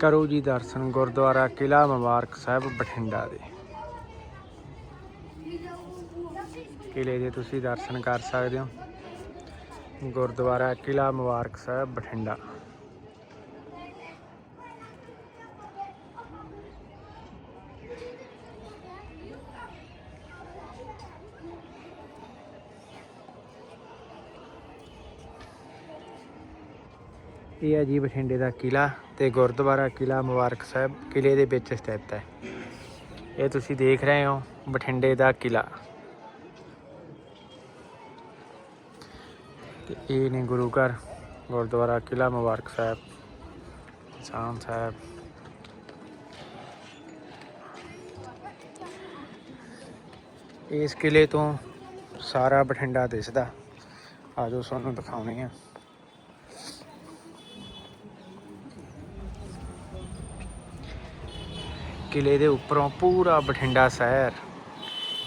ਕਰੋ ਜੀ ਦਰਸ਼ਨ ਗੁਰਦੁਆਰਾ ਕਿਲਾ ਮੁਬਾਰਕ ਸਾਹਿਬ ਬਠਿੰਡਾ ਦੇ। ਕਿਲੇ ਦੇ ਤੁਸੀਂ ਦਰਸ਼ਨ ਕਰ ਸਕਦੇ ਹੋ। ਗੁਰਦੁਆਰਾ ਕਿਲਾ ਮੁਬਾਰਕ ਸਾਹਿਬ ਬਠਿੰਡਾ। ਇਹ ਹੈ ਜੀ ਬਠਿੰਡੇ ਦਾ ਕਿਲਾ ਤੇ ਗੁਰਦੁਆਰਾ ਕਿਲਾ ਮੁਬਾਰਕ ਸਾਹਿਬ ਕਿਲੇ ਦੇ ਵਿੱਚ ਸਥਿਤ ਹੈ। ਇਹ ਤੁਸੀਂ ਦੇਖ ਰਹੇ ਹੋ ਬਠਿੰਡੇ ਦਾ ਕਿਲਾ ਤੇ ਇਹ ਨੇ ਗੁਰੂ ਘਰ, ਗੁਰਦੁਆਰਾ ਕਿਲਾ ਮੁਬਾਰਕ ਸਾਹਿਬ ਸਾਨ ਸਾਹਿਬ। ਇਸ ਕਿਲੇ ਤੋਂ ਸਾਰਾ ਬਠਿੰਡਾ ਦਿਸਦਾ। ਆਜੋ ਤੁਹਾਨੂੰ ਦਿਖਾਉਣੇ ਆ। ਕਿਲੇ ਦੇ ਉੱਪਰੋਂ ਪੂਰਾ ਬਠਿੰਡਾ ਸ਼ਹਿਰ।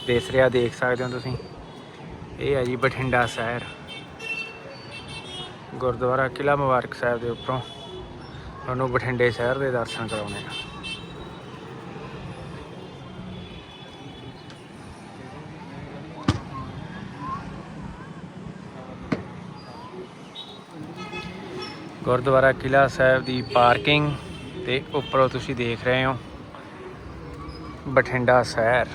ਦਿਸ ਰਿਹਾ ਦੇਖ ਸਕਦੇ ਹੋ ਤੁਸੀਂ। ਇਹ ਹੈ ਜੀ ਬਠਿੰਡਾ ਸ਼ਹਿਰ। ਗੁਰਦੁਆਰਾ ਕਿਲਾ ਮੁਬਾਰਕ ਸਾਹਿਬ ਦੇ ਉੱਪਰੋਂ। ਤੁਹਾਨੂੰ ਬਠਿੰਡੇ ਸ਼ਹਿਰ ਦੇ ਦਰਸ਼ਨ ਕਰਾਉਣੇ ਆ ਗੁਰਦੁਆਰਾ ਕਿਲਾ ਸਾਹਿਬ ਦੀ ਪਾਰਕਿੰਗ ਤੇ ਉੱਪਰੋਂ ਤੁਸੀਂ ਦੇਖ ਰਹੇ ਹੋ। ਬਠਿੰਡਾ ਸ਼ਹਿਰ।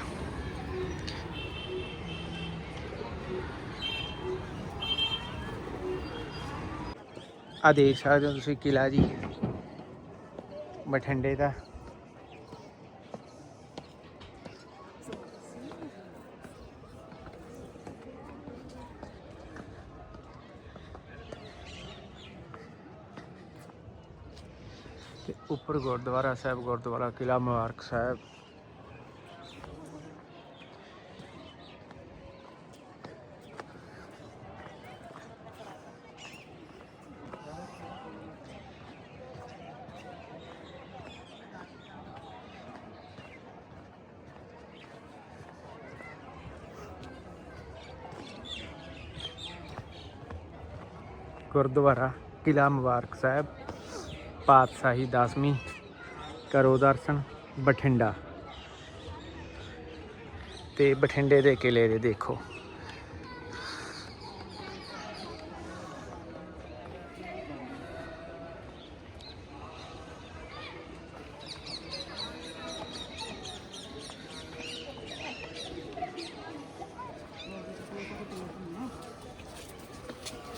ਆ ਦੇਖ ਸਕਦੇ ਹੋ ਤੁਸੀਂ ਕਿਲਾ ਜੀ। ਬਠਿੰਡੇ ਦਾ। ਤੇ ਉੱਪਰ ਗੁਰਦੁਆਰਾ ਸਾਹਿਬ, ਗੁਰਦੁਆਰਾ ਕਿਲਾ ਮੁਬਾਰਕ ਸਾਹਿਬ। ਗੁਰਦੁਆਰਾ ਕਿਲਾ ਮੁਬਾਰਕ ਸਾਹਿਬ, ਪਾਤਸ਼ਾਹੀ ਦਸਵੀਂ ਕਰੋ ਦਰਸ਼ਨ, ਬਠਿੰਡਾ। ਤੇ ਬਠਿੰਡੇ ਦੇ ਕਿਲੇ ਦੇ ਦੇਖੋ।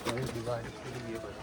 Böyle bir diye böyle.